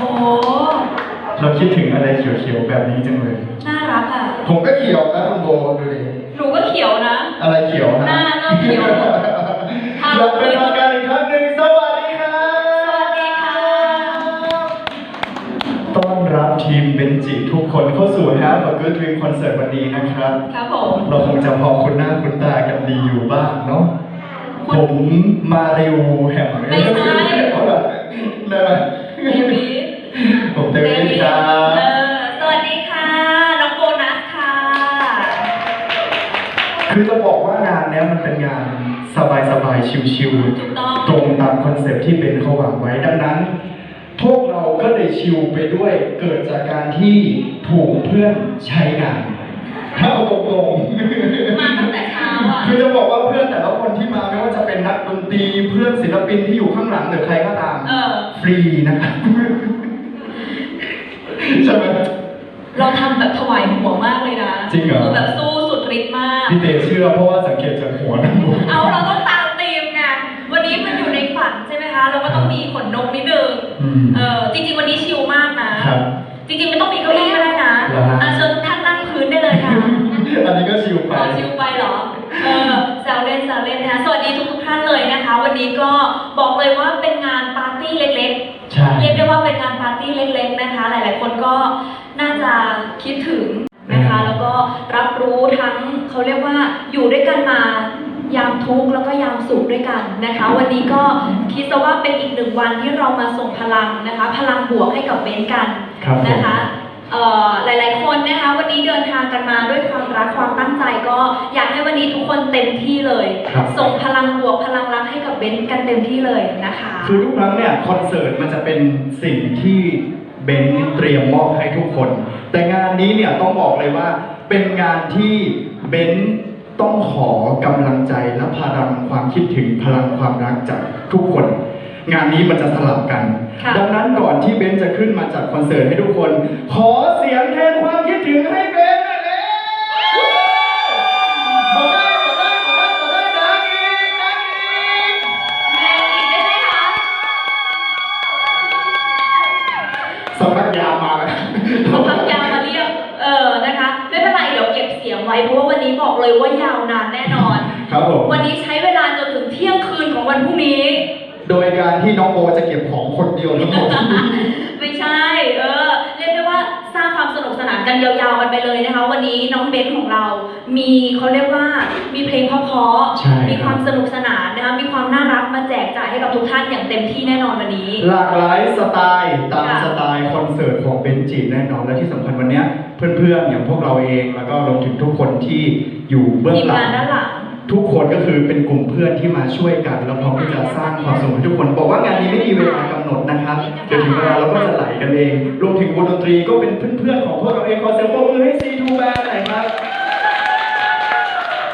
หเราคิดถึงอะไรเขียวๆแบบนี้จังเลย น่ารักอะ ผมก็เขียวนะคุณโบดูดิหนูก็เขียวนะ อะไรเขียวหน้าฮะเริ่มเขียวเราเป็นทางการอีกครั้งหนึ่งสวัสดีครับสวัสดีค่ะ ต้อนรับทีมเบนจิทุกคนเข้าสู่ Have a Good Dream Concert วันนี้นะครับ ครับผม เราคงจะพอคุณหน้าคุณตากันดีอยู่บ้างเนาะ ผมมาริวแห่งไม่ใชิวถูกต้องๆตรงตามคอนเซ็ปต์ที่เป็นเขาวางไว้ดังนั้น พวกเราก็เลยชิลไปด้วยเกิดจากการที่ถูกเพื่อนใช้งานถ้าเอาตรงๆมาตั้งแต่เช้าอะคือจะบอกว่าเพื่อนแต่ละคนที่มาไม่ว่าจะเป็นนักดนตรีเพื่อนศิลปินที่อยู่ข้างหลังหรือใครก็ตามเออฟรีนะครับใช่ไหมเราทำแบบถวายหัวมากเลยนะจริงเหรอคือแบบสู้สุดฤทธิ์มาก พี่เตเชื่อเพราะว่าสังเกตจากหัวนะผมเอาเราต้องตาม เออจริงๆวันนี้ชิลมากนะ ครับ จริงๆไม่ต้องมีเก้าอี้ก็ได้นะเหรอฮะ อะเชิญท่านนั่งพื้นได้เลยค่ะอันนี้ก็ชิลไปขอชิลไปเหรอ เออแซวเล่นแซวเล่นนะคะสวัสดีทุกๆท่านเลยนะคะ วันนี้ก็บอกเลยว่าเป็นงานปาร์ตี้เล็กใช่ๆเรียกได้ว่าเป็นงานปาร์ตี้เล็กๆนะคะ หลายๆ คนก็น่าจะคิดถึงนะคะ แล้วก็รับรู้ทั้งเขาเรียกว่าอยู่ด้วยกันมา ยามทุกข์แล้วก็ยามสุขด้วยกันนะคะ วันนี้ก็คิดซะว่าเป็นอีกหนึ่งวันที่เรามาส่งพลังนะคะ พลังบวกให้กับเบนกันครับผมนะคะเอ่อหลายๆ คนนะคะ วันนี้เดินทางกันมาด้วยความรักความตั้งใจก็อยากให้วันนี้ทุกคนเต็มที่เลยครับส่งพลังบวกพลังรักให้กับเบนกันเต็มที่เลยนะคะ คือทุกครั้งเนี่ยคอนเสิร์ตมันจะเป็นสิ่งที่เบนเตรียมมอบให้ทุกคน แต่งานนี้เนี่ยต้องบอกเลยว่าเป็นงานที่เบน ต้องขอกำลังใจและพลังความคิดถึงพลังความรักจากทุกคน งานนี้มันจะสลับกัน ค่ะ ดังนั้นก่อนที่เบนจะขึ้นมาจัดคอนเสิร์ตให้ทุกคน ขอเสียงแทนความคิดถึงให้เบ เดียวทั้งหมดไม่ใช่ เออ เรียกได้ว่าสร้างความสนุกสนานกันยาวๆกันไปเลยนะคะ วันนี้น้องเบนซ์ของเรา มีเขาเรียกว่ามีเพลงเพราะใช่ๆมีความสนุกสนานนะคะ มีความน่ารักมาแจกจ่ายให้กับทุกท่านอย่างเต็มที่แน่นอนวันนี้ หลากหลายสไตล์ตามค่ะ สไตล์คอนเสิร์ตของเบนจิแน่นอนและที่สำคัญวันเนี้ยเพื่อนๆอย่างพวกเราเองแล้วก็รวมถึงทุกคนที่อยู่เบื้องทีมหลังางนด้านหลัง ทุกคนก็คือเป็นกลุ่มเพื่อนที่มาช่วยกัน แล้วพร้อมที่จะสร้างความสนุกให้ทุกคน บอกว่างานนี้ไม่มีเวลากำหนดนะครับเดี๋ยวถึงเวลาเราก็จะไหลกันเองรวมถึงวงดนตรีก็เป็นเพื่อนๆของพวกเราเองขอเสียงปรบมือให้ซีทูแบนหน่อยครับ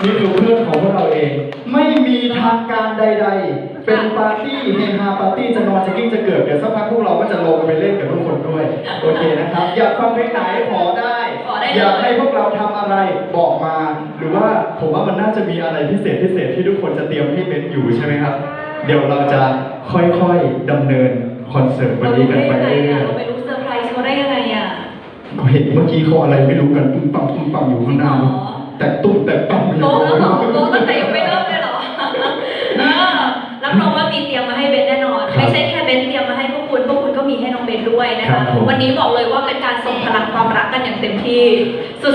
นี่คือเพื่อนของพวกเราเอง ไม่มีทางการใด ๆ เป็นปาร์ตี้เฮฮาปาร์ตี้จะนอนจะกิ้งจะเกิดเดี๋ยวสักพักพวกเราก็จะลงไปเล่นกับทุกคนด้วยโอเคนะครับ อยากฟังเพลงไหนขอได้ อได้เลยอยากให้พวกเราทำอะไรบอกมา หรือว่าผมว่ามันน่าจะมีอะไรพิเศษพิเศษที่ทุกคนจะเตรียมให้เป็นอยู่ใช่ไหมครับ เดี๋ยวเราจะค่อยๆดำเนินคอนเสิร์ตวันนี้กันไปเรื่อยเราไม่รู้เซอร์ไพรส์เขาได้ยังไงอะๆก็เห็นเมื่อกี้เขาอะไรไม่รู้กันตุ้มปังตุ้มปังอยู่ข้างหน้าจริงเหรอแต่ตุ้มแต่ปังอยู่ โตแล้วเหรอโตตั้งแต่ยังไม่เริ่มเลยเหรอเออรับรองว่ามีเตรียมมาให้เบนแน่นอนไม่ใช่แค่เบนเตรียมมา ด้วยนะครัคะบผม วันนี้บอกเลยว่าเป็นการส่งพลังความรักกันอย่างเต็มที่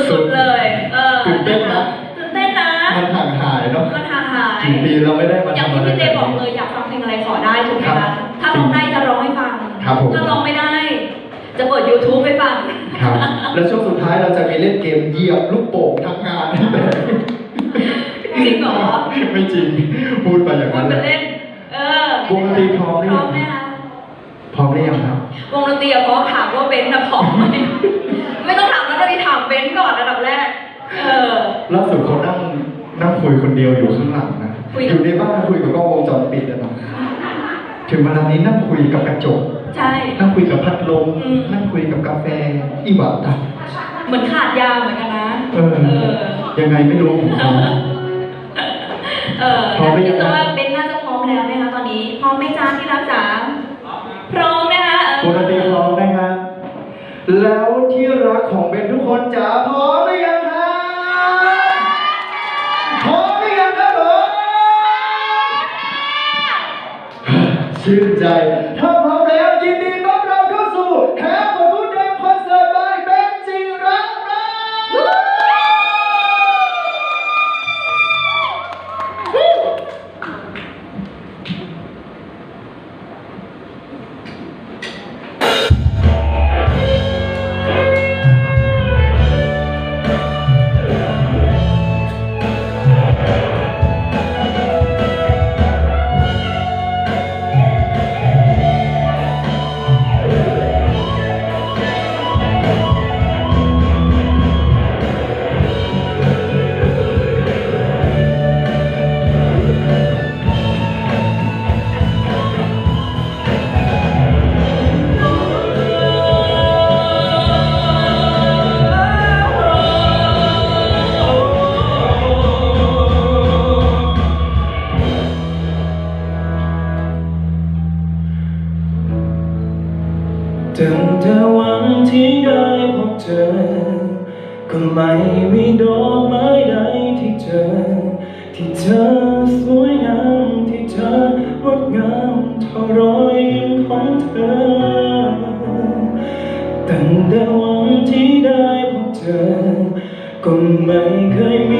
สุดๆเลย เออตื่นเต้นนะ ตื่นเต้นนะมันห่างหายเนาะมันห่างหายกี่ปีเราไม่ได้มาอย่างทำที่อะไรพี่เจแบบบอกนี้เลยอยากฟังเพลงอะไรขอได้ถูกไหมครัคะบถ้าร้องได้จะร้องให้ฟัง ครับผมถ้าร้องไม่ได้ จะเปิด YouTube ให้ฟัง ครับ แล้วช่วงสุดท้ายเราจะมีเล่นเกมเหยียบลูกโป่งทั้งงาน จริงเหรอไม่จริง พูดไปอย่างคุนั้ณนไปเลยเล่น เออวงดนตรีพร้อมหรือพร้ยัองมไหมคะพร้อมหรือยังครับ วงดนตรีอะพร้อมถามว่าเบนซ์นะพร้อมไหมไม่ต้องถามแล้วตอนนี้ถามเบนซ์ก่อนระดับแรก เออ ล่าสุดเขานั่งนั่งคุยคนเดียวอยู่ข้างหลังนะ คุย อยู่ในบ้านคุยกับกล้องวงจรปิดอะนะถึงเวลานี้นั่งคุยกับกระจก ใช่ นั่งคุยกับพัดลม อืม นั่งคุยกับกาแฟ อีหวาตะเหมือนขาดยาเหมือนกันนะเออ ยังไงไม่รู้เออพร้อมหรือยัคิดงว่าเบนซ์น่าจะพร้อมแล้วไหมคะตอนนี้พร้อมไหมจ้าที่รักจ๋าพร้อม แล้วที่รักของเบนทุกคนจ๋าพร้อมหรือยังครับพร้อมหรือยังครับผมชื่นใจ สวยงามที่เธองดงามเท่ารอยยิ้มของเธอแต่แต่วันที่ได้พบเธอ ก็ไม่เคย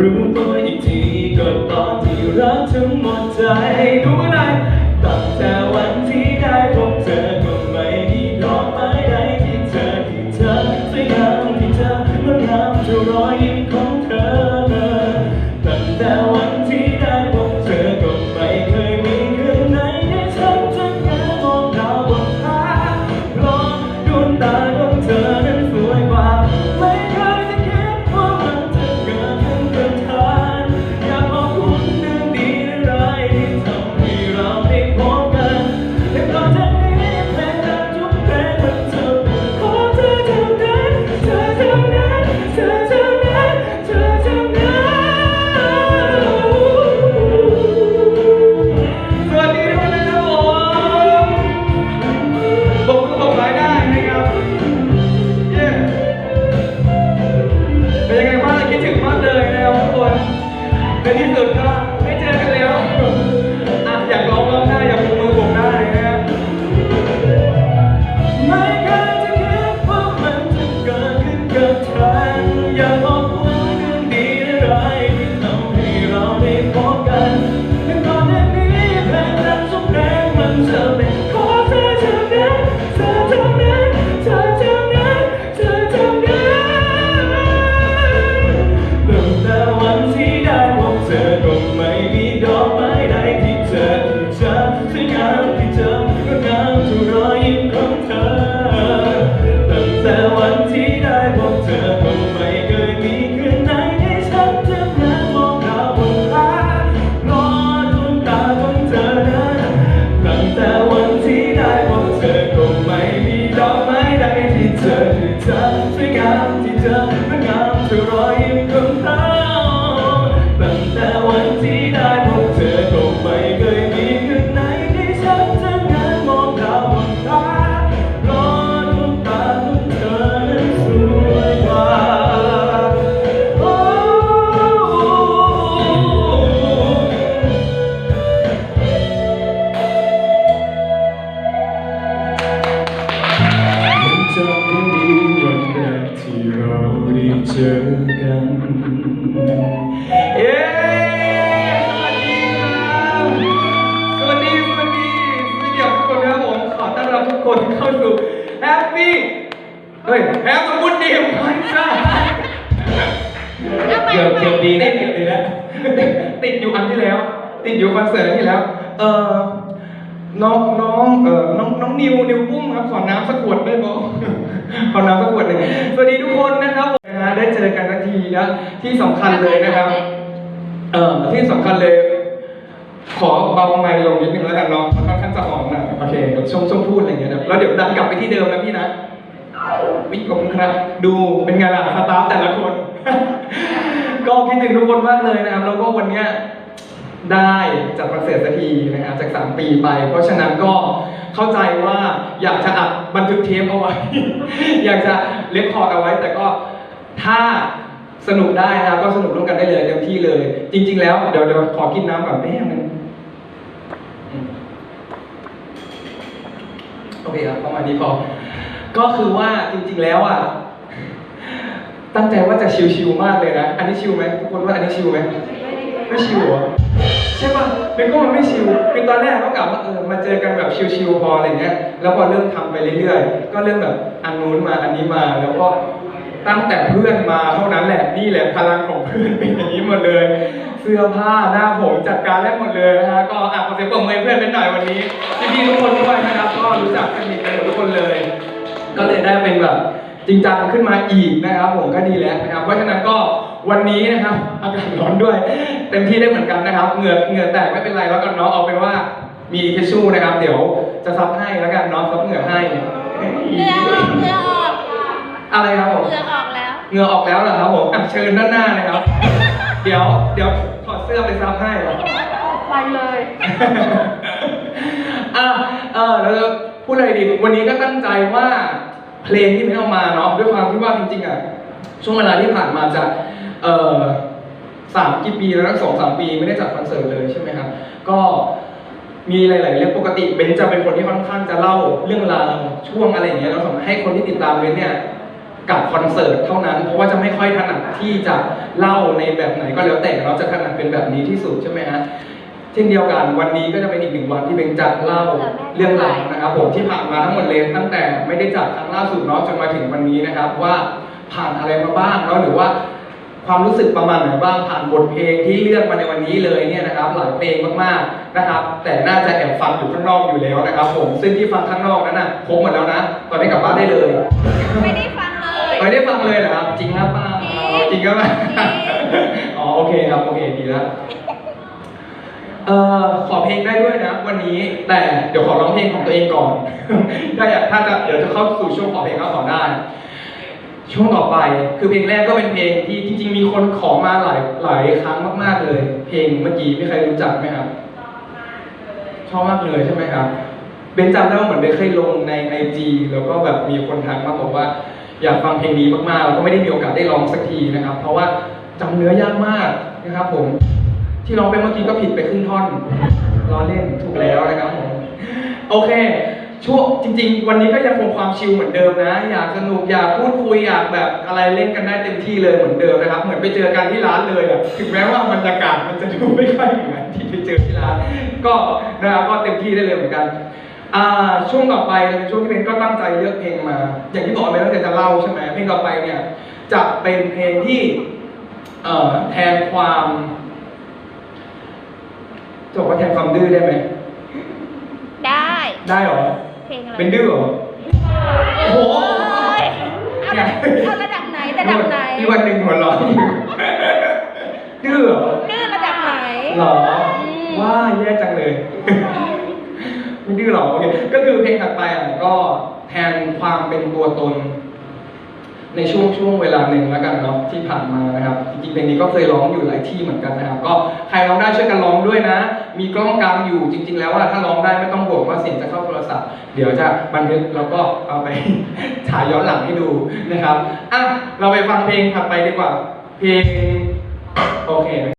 รู้ตัวอีกทีก็ตอนที่รักทั้งหมดใจ เอาใหม่เกือบเอาใหม่เกือบดีนะเกือบดีแล้วติดอยู่อันที่แล้ว ติดอยู่คอนเสิร์ตที่แล้ว เออน้องน้องเออน้องน้องนิวนิวปุ้มครับขอน้ำสักขวดได้บ่ขอน้ำสักขวดหนึ่งสวัสดีทุกคนนะครับผมนะฮะได้เจอกันสักทีนะที่สำคัญเลยนะครับ เอ่อที่สำคัญเลย ขอเบาไมค์ลงนิดนึงแล้วกันเนาะมันค่อนข้างจะหอมหน่อยโอเคเดี๋ยวช่วงช่วงพูดอะไรอย่างเงี้ยนะแล้วเดี๋ยวดันกลับไปที่เดิมนะพี่นะวิขอบคุณครับ ดูเป็นไงล่ะสตาฟแต่ละคน ก็คิดถึงทุกคนมากเลยนะครับ แล้วก็วันนี้ได้จัดคอนเสิร์ตสักทีนะครับจากสามปีไป เพราะฉะนั้นก็เข้าใจว่าอยากจะอัดบันทึกเทปเอาไว้ อยากจะเล็กคอร์ดเอาไว้ แต่ก็ถ้าสนุกได้นะครับก็สนุกร่วมกันได้เลยเต็มที่เลย จริง ๆ แล้วเดี๋ยวเดี๋ยวขอกินน้ำก่อนแป๊บนึงอืมโอเคครับประมาณนี้พอก็คือว่าจริง ๆ แล้วอะ ตั้งใจว่าจะชิวๆมากเลยนะ อันนี้ชิวไหมทุกคนว่าอันนี้ชิวไหมไม่ชิวเหรอใช่ป่ะเป็นก็มันไม่ชิวคือตอนแรกก็กะว่าเออมาเจอกันแบบชิวๆพออะไรเงี้ย แล้วพอเริ่มทำไปเรื่อยๆ ก็เริ่มแบบอันนู้นมาอันนี้มาแล้วก็ตั้งแต่เพื่อนมาเท่านั้นแหละนี่แหละพลังของเพื่อนเป็นอย่างนี้หมดเลย เสื้อผ้าหน้าผมจัดการได้หมดเลยนะฮะก็อะขอเสียงปรบมือเพื่อนเป็นหน่อยวันนี้พี่ๆทุกคนด้วยนะครับ ก็รู้จักกันดีกันหมดทุกคนเลย ก็เลยได้เป็นแบบ จริงจังขึ้นมาอีกนะครับผมก็ดีแล้วนะครับ เพราะฉะนั้นก็วันนี้นะครับอากาศร้อนด้วยเต็มที่ได้เหมือนกันนะครับเหงื่อเหงื่อแตกไม่เป็นไรแล้วกันเนาะเอาเป็นว่ามีทิชชู่นะครับ เดี๋ยวจะซับให้แล้วกันเนาะซับเหงื่อให้เหงื่อออกเหงื่อออกอะไรครับผมเหงื่อออกแล้วเหงื่อออกแล้วเหรอครับผมอะเชิญด้านหน้าเลยครับ เดี๋ยวเดี๋ยวถอดเสื้อไปซับให้ไปเลยอะเออเราจะพูดอะไรดีวันนี้ก็ตั้งใจว่า เพลงที่ไม่เอามาเนาะด้วยความที่ว่าจริงๆอะช่วงเวลาที่ผ่านมาจะเอ่อสามกี่ปีแล้วสองสามปีไม่ได้จัดคอนเสิร์ตเลยใช่ไหมครับก็มีหลาย ๆ เรื่องปกติเบนจะเป็นคนที่ค่อนข้างจะเล่าเรื่องราวช่วงอะไรอย่างเงี้ยแล้วทำให้คนที่ติดตามเบนเนี่ยกับคอนเสิร์ตเท่านั้น เพราะว่าจะไม่ค่อยถนัดที่จะเล่าในแบบไหนก็แล้วแต่เราจะถนัดเป็นแบบนี้ที่สุดใช่ไหมฮะ ช่นเดียวกันวันนี้ก็จะเป็นอีกหนึ่งวันที่เบนจะเล่าเรื่องราวนะครับผมที่ผ่านมาทั้งหมดเลยตั้งแต่ไม่ได้จัดครั้งล่าสุดเนาะจนมาถึงวันนี้นะครับ ว่าผ่านอะไรมาบ้างแล้วหรือว่าความรู้สึกประมาณไหนบ้างผ่านบทเพลงที่เลือกมาในวันนี้เลยเนี่ยนะครับหลายเพลงมากๆนะครับ แต่น่าจะแอบฟังอยู่ข้างนอกอยู่แล้วนะครับ ผมซึ่งที่ฟังข้างนอกนั้นน่ะครบหมดแล้วนะตอนนี้กลับบ้านได้เลยไม่ได้ฟังเลยไม่ได้ฟังเลยเหรอครับจริงครับป้าจริงจริงครับป้าจริงอ๋อโอเคครับโอเคดีแล้ว เอ่อขอเพลงได้ด้วยนะ วันนี้แต่เดี๋ยวขอร้องเพลงของตัวเองก่อนถ้าอยากถ้าจะเดี๋ยวจะเข้าสู่ช่วงขอเพลงก็ขอได้ ช่วงต่อไปคือเพลงแรกก็เป็นเพลงที่จริง ๆ มีคนขอมาหลายหลายครั้งมาก ๆเลย เพลงเมื่อกี้ไม่ใครรู้จักไหมครับชอบมากเลยใช่ไหมครับเบนจำได้ว่าเหมือนเบนเคยลงในไอจีแล้วก็แบบมีคนทักมาบอกว่า อยากฟังเพลงนี้มากๆแล้วก็ไม่ได้มีโอกาสได้ร้องสักทีนะครับ เพราะว่าจำเนื้อยากมากนะครับผม ที่ร้องไปเมื่อกี้ก็ผิดไปครึ่งท่อนล้อเล่นถูกแล้วนะครับผมโอเค ช่วงจริง ๆ วันนี้ก็ยังคงความชิลเหมือนเดิมนะ อยากสนุกอยากพูดคุยอยากแบบอะไรเล่นกันได้เต็มที่เลยเหมือนเดิมนะครับ เหมือนไปเจอกันที่ร้านเลยอะถึงแม้ว่าบรรยากาศมันจะดูไม่ค่อยเหมือนที่ไปเจอที่ร้าน ก็นะครับก็เต็มที่ได้เลยเหมือนกันช่วงต่อไปช่วงที่เป็นก็ตั้งใจเลือกเพลงมา อย่างที่บอกไปตั้งแต่จะเล่าใช่ไหมเพลงต่อไปเนี่ยจะเป็นเพลงที่แทนความ จะบอกว่าแทนความดื้อได้ไหม ได้ ได้เหรอ เพลงอะไรเป็นดื้อเหรอ โอ้โหยเอาระดับเอาระดับไหนระดับไหนที่วันหนึ่งหัวเร้อนดื้อเหรอดื้อระดับไหน หรออืมว่าแย่จังเลย ไม่ดื้อหรอโอเค ก็คือเพลงถัดไปอะก็แทนความเป็นตัวตน ในช่วงช่วงเวลาหนึ่งแล้วกันเนาะที่ผ่านมานะครับจริงๆเพลงนี้ก็เคยร้องอยู่หลายที่เหมือนกันนะครับก็ใครร้องได้ช่วยกันร้องด้วยนะ มีกล้องกลางอยู่จริง ๆ แล้วว่าถ้าร้องได้ไม่ต้องห่วงว่าเสียงจะเข้าโทรศัพท์เดี๋ยวจะบันทึกแล้วก็เอาไปฉายย้อนหลังให้ดูนะครับอะเราไปฟังเพลงถัดไปดีกว่า เพลงโอเค